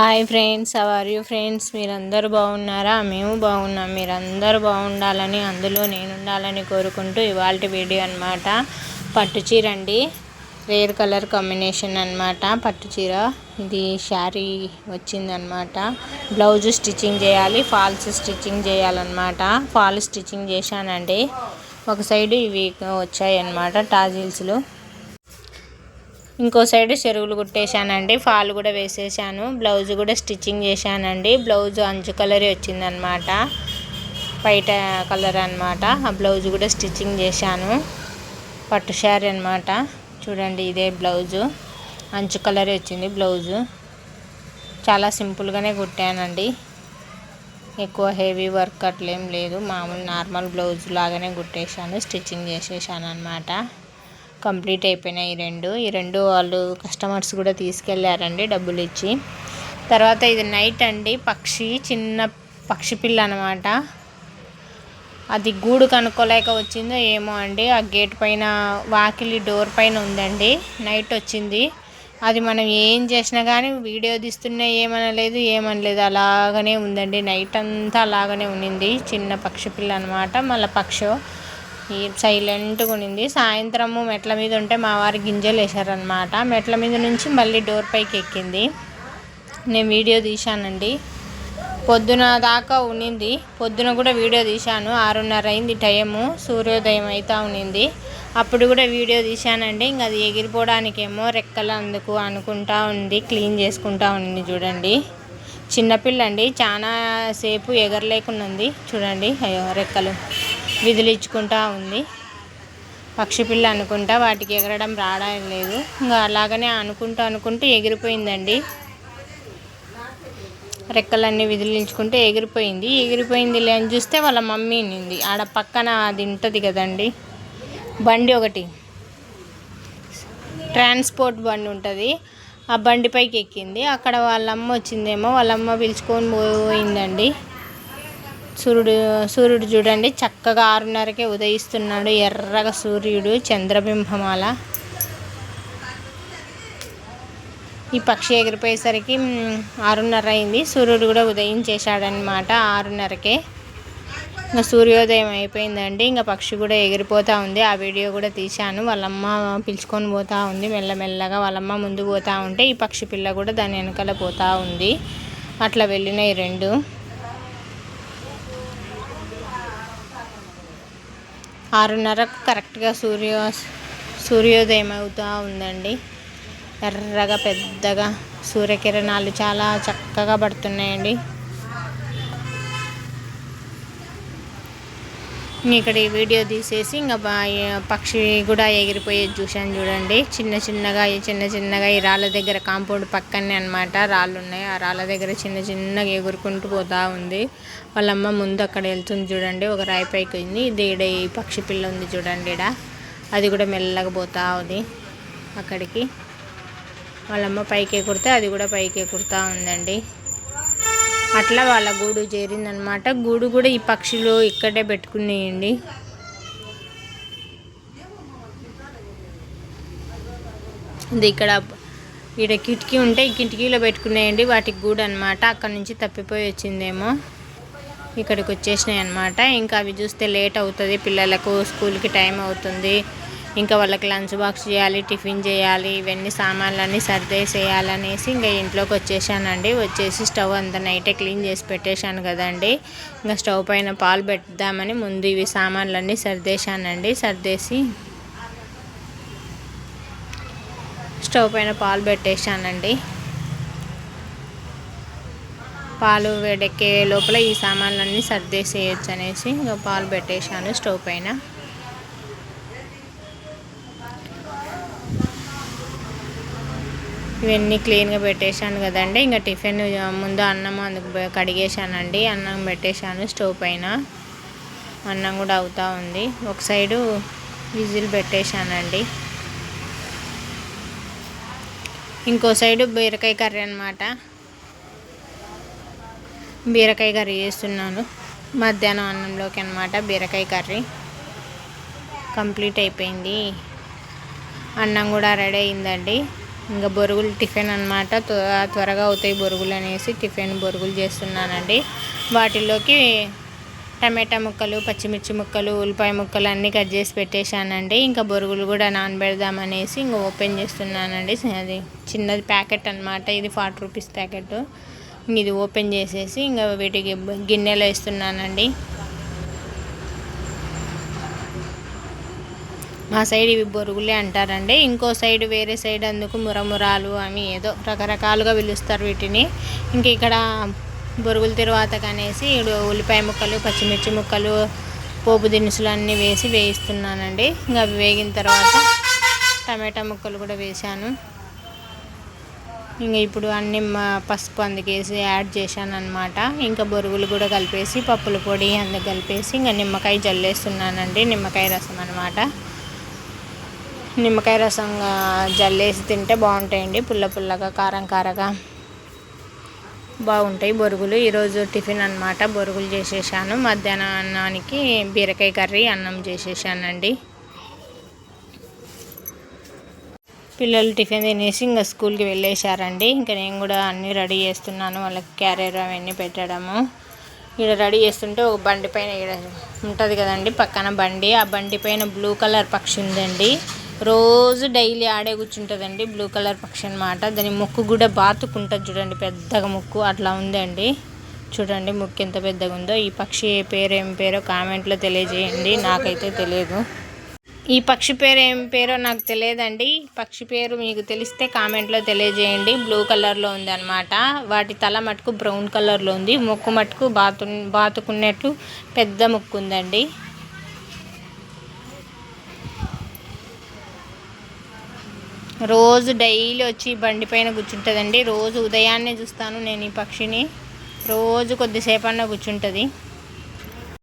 Hi friends how are you friends మీరందరూ బాగున్నారా? మేము బాగున్నాం. మీరందరూ బాగుండాలని అందులో నేను ఉండాలని కోరుకుంటూ ఇవాళ వీడియో అనమాట పట్టు చీర అండి రేర్ కలర్ కాంబినేషన్ అనమాట పట్టు చీర. ఇది శారీ వచ్చిందనమాట బ్లౌజ్ స్టిచ్చింగ్ చేయాలి ఫాల్స్ స్టిచ్చింగ్ చేయాలన్నమాట. ఫాల్ స్టిచ్చింగ్ చేశానండి. ఒక సైడ్ ఇవి వచ్చాయి అన్నమాట టాజిల్స్లు. ఇంకో సైడ్ చెరువులు కుట్టేశానండి ఫాల్ కూడా వేసేసాను బ్లౌజ్ కూడా స్టిచ్చింగ్ చేశానండి. బ్లౌజ్ అంచు కలరే వచ్చిందనమాట బయట కలర్ అనమాట ఆ బ్లౌజ్ కూడా స్టిచ్చింగ్ చేశాను పట్టు శారీ అనమాట చూడండి ఇదే బ్లౌజు అంచు కలరే వచ్చింది బ్లౌజు. చాలా సింపుల్గానే కుట్టానండి. ఎక్కువ హెవీ వర్క్ అట్లేం లేదు మామూలు నార్మల్ బ్లౌజ్ లాగానే కుట్టేశాను స్టిచ్చింగ్ చేసేసాను అనమాట కంప్లీట్ అయిపోయినాయి ఈ రెండు. ఈ రెండు వాళ్ళు కస్టమర్స్ కూడా తీసుకెళ్ళారండి డబ్బులు ఇచ్చి. తర్వాత ఇది నైట్ అండి పక్షి చిన్న పక్షి పిల్ల అనమాట అది గూడు కనుక్కోలేక వచ్చిందో ఏమో అండి. ఆ గేట్ పైన వాకిలి డోర్ పైన ఉందండి. నైట్ వచ్చింది. అది మనం ఏం చేసినా కానీ వీడియో తీస్తున్నా ఏమనలేదు ఏమనలేదు. అలాగనే ఉందండి. నైట్ అంతా అలాగనే ఉండింది చిన్న పక్షి పిల్ల అనమాట మళ్ళీ పక్షి సైలెంట్గా ఉండింది సాయంత్రము మెట్ల మీద ఉంటే మా వారి గింజలు వేశారనమాట మెట్ల మీద నుంచి మళ్ళీ డోర్ పైకి ఎక్కింది. నేను వీడియో తీశానండి. పొద్దున దాకా ఉన్నింది. పొద్దున కూడా వీడియో తీశాను. ఆరున్నర అయింది టైము. సూర్యోదయం అవుతా ఉన్నింది. అప్పుడు కూడా వీడియో తీశానండి. ఇంకా అది ఎగిరిపోవడానికేమో రెక్కలు అందుకు అనుకుంటా ఉంది. క్లీన్ చేసుకుంటా ఉంది చూడండి. చిన్నపిల్ల అండి చాలా సేపు ఎగరలేకున్నది. చూడండి. అయ్యో రెక్కలు. విదిలించుకుంటా ఉంది. పక్షి పిల్ల అనుకుంటా వాటికి ఎగరడం రావడం లేదు. ఇంకా అలాగనే అనుకుంటూ అనుకుంటూ ఎగిరిపోయిందండి. రెక్కలన్నీ విదిలించుకుంటూ ఎగిరిపోయింది. ఎగిరిపోయింది లేని చూస్తే వాళ్ళ మమ్మీ నింది ఆడ పక్కన అది ఉంటుంది కదండి. బండి ఒకటి. ట్రాన్స్పోర్ట్ బండి ఉంటుంది. ఆ బండిపైకి ఎక్కింది. అక్కడ వాళ్ళమ్మ వచ్చిందేమో వాళ్ళమ్మ పిలుచుకొని పోయిందండి. సూర్యుడు సూర్యుడు చూడండి చక్కగా ఆరున్నరకే ఉదయిస్తున్నాడు ఎర్రగా సూర్యుడు చంద్రబింబమాల ఈ పక్షి ఎగిరిపోయేసరికి ఆరున్నర అయింది సూర్యుడు కూడా ఉదయించేశాడనమాట ఆరున్నరకే. ఇంకా సూర్యోదయం అయిపోయిందండి. ఇంకా పక్షి కూడా ఎగిరిపోతూ ఉంది. ఆ వీడియో కూడా తీశాను. వాళ్ళమ్మ పిలుచుకొని పోతూ ఉంది. మెల్లమెల్లగా వాళ్ళమ్మ ముందు పోతూ ఉంటే ఈ పక్షి పిల్ల కూడా దాని వెనకాల పోతూ ఉంది. అట్లా వెళ్ళినాయి రెండు. ఆరున్నరకు కరెక్ట్గా సూర్య సూర్యోదయం అవుతూ ఉందండి. ఎర్రగా పెద్దగా సూర్యకిరణాలు చాలా చక్కగా పడుతున్నాయండి. ఇక్కడ ఈ వీడియో తీసేసి ఇంకా పక్షి కూడా ఎగిరిపోయేది చూశాను చూడండి. చిన్న చిన్నగా చిన్న చిన్నగా ఈ రాళ్ళ దగ్గర కాంపౌండ్ పక్కనే అనమాట రాళ్ళు ఉన్నాయి. ఆ రాళ్ళ దగ్గర చిన్న చిన్నగా ఎగురుకుంటూ పోతా ఉంది. వాళ్ళమ్మ ముందు అక్కడ వెళ్తుంది చూడండి. ఒక రాయి పైకి ఉంది. ఇది ఈ పక్షి పిల్ల ఉంది చూడండి ఇడ అది కూడా మెల్లగా పోతా ఉంది అక్కడికి. వాళ్ళమ్మ పైకి ఎగురితే అది కూడా పైకి ఎగురుతూ ఉందండి. అట్లా వాళ్ళ గూడు చేరిందనమాట. గూడు కూడా ఈ పక్షులు ఇక్కడే పెట్టుకునేయండి. ఇది ఇక్కడ ఇక్కడ కిటికీ ఉంటే ఈ కిటికీలో పెట్టుకునేయండి. వాటికి గూడు అనమాట అక్కడ నుంచి తప్పిపోయి వచ్చిందేమో. ఇక్కడికి వచ్చేసినాయి అనమాట ఇంకా అవి చూస్తే లేట్ అవుతుంది. పిల్లలకు స్కూల్కి టైం అవుతుంది. ఇంకా వాళ్ళకి లంచ్ బాక్స్ చేయాలి టిఫిన్ చేయాలి ఇవన్నీ సామాన్లన్నీ సర్దేసేయాలనేసి ఇంకా ఇంట్లోకి వచ్చేసానండి. వచ్చేసి స్టవ్ అంతా నైటే క్లీన్ చేసి పెట్టేశాను కదండి. ఇంకా స్టవ్ పైన పాలు పెడదామని ముందు ఇవి సామాన్లన్నీ సర్దేశానండి. సర్దేసి స్టవ్ పైన పాలు పెట్టేశానండి. పాలు వేడెక్కే లోపల ఈ సామాన్లన్నీ సర్దేసేయచ్చు అనేసి ఇంకా పాలు పెట్టేశాను స్టవ్ పైన. ఇవన్నీ క్లీన్గా పెట్టేశాను కదండి. ఇంకా టిఫిన్ ముందు అన్నం అందుకు కడిగేశానండి. అన్నం పెట్టేశాను స్టవ్ పైన. అన్నం కూడా అవుతూ ఉంది. ఒక సైడు విజిల్ పెట్టేశానండి. ఇంకో సైడు బీరకాయ కర్రీ అనమాట బీరకాయ కర్రీ చేస్తున్నాను. మధ్యాహ్నం అన్నంలోకి అనమాట బీరకాయ కర్రీ. కంప్లీట్ అయిపోయింది. అన్నం కూడా రెడీ అయిందండి. ఇంకా బొరుగులు టిఫిన్ అనమాట త్వరగా అవుతాయి బొరుగులు అనేసి టిఫిన్ బొరుగులు చేస్తున్నానండి. వాటిలోకి టమాటా ముక్కలు పచ్చిమిర్చి ముక్కలు ఉల్లిపాయ ముక్కలు అన్నీ కట్ చేసి పెట్టేశానండి. ఇంకా బొరుగులు కూడా నానబెడదామనేసి ఇంకా ఓపెన్ చేస్తున్నానండి. అది చిన్నది ప్యాకెట్ అనమాట ఇది ఫార్టీ రూపీస్ ప్యాకెట్. ఇది ఓపెన్ చేసేసి ఇంకా వీటికి గిన్నెలో వేస్తున్నానండి. మా సైడ్ ఇవి బొరుగులే అంటారండి. ఇంకో సైడ్ వేరే సైడ్ అందుకు మురమురాలు అవి ఏదో రకరకాలుగా పిలుస్తారు వీటిని. ఇంక ఇక్కడ బొరుగుల తర్వాత కనేసి ఇప్పుడు ఉల్లిపాయ ముక్కలు పచ్చిమిర్చి ముక్కలు పోపు దినుసులు అన్నీ వేసి వేయిస్తున్నానండి. ఇంకా అవి వేగిన తర్వాత టమాటా ముక్కలు కూడా వేసాను ఇంకా ఇప్పుడు అన్ని పసుపు అందుకేసి యాడ్ చేశాను అనమాట ఇంకా బొరుగులు కూడా కలిపేసి పప్పుల పొడి అందుకు కలిపేసి ఇంకా నిమ్మకాయ జల్లేస్తున్నానండి. నిమ్మకాయ రసం అనమాట నిమ్మకాయ రసంగా జల్లేసి తింటే బాగుంటాయండి. పుల్ల పుల్లగా కారం కారగా. బాగుంటాయి బొరుగులు. ఈరోజు టిఫిన్ అనమాట బొరుగులు చేసేసాను. మధ్యాహ్నం అన్నానికి బీరకాయ కర్రీ అన్నం చేసేసానండి. పిల్లలు టిఫిన్ తినేసి ఇంకా స్కూల్కి వెళ్ళేశారండి. ఇంకా నేను కూడా అన్నీ రెడీ చేస్తున్నాను. వాళ్ళకి క్యారియర్ అవన్నీ పెట్టడము. ఇక్కడ రెడీ చేస్తుంటే ఒక బండి పైన ఇక్కడ ఉంటుంది కదండి పక్కన బండి. ఆ బండి పైన బ్లూ కలర్ పక్షి ఉందండి. రోజు డైలీ ఆడే కూర్చుంటుందండి బ్లూ కలర్ పక్షి అనమాట దాని ముక్కు కూడా బాతుకుంటుంది చూడండి పెద్దగా ముక్కు అట్లా ఉందండి. చూడండి ముక్కు ఎంత పెద్దగా ఉందో. ఈ పక్షి పేరు ఏం పేరో కామెంట్లో తెలియజేయండి నాకైతే తెలియదు. ఈ పక్షి పేరు ఏం పేరో నాకు తెలియదండి. పక్షి పేరు మీకు తెలిస్తే కామెంట్లో తెలియజేయండి. బ్లూ కలర్లో ఉంది అనమాట వాటి తల మటుకు బ్రౌన్ కలర్లో ఉంది. ముక్కు మటుకు బాతు బాతుకున్నట్టు పెద్ద ముక్కు ఉందండి. రోజు డైలీ వచ్చి బండి పైన కూర్చుంటుందండి. రోజు ఉదయాన్నే చూస్తాను నేను ఈ పక్షిని. రోజు కొద్దిసేపు కూర్చుంటుంది.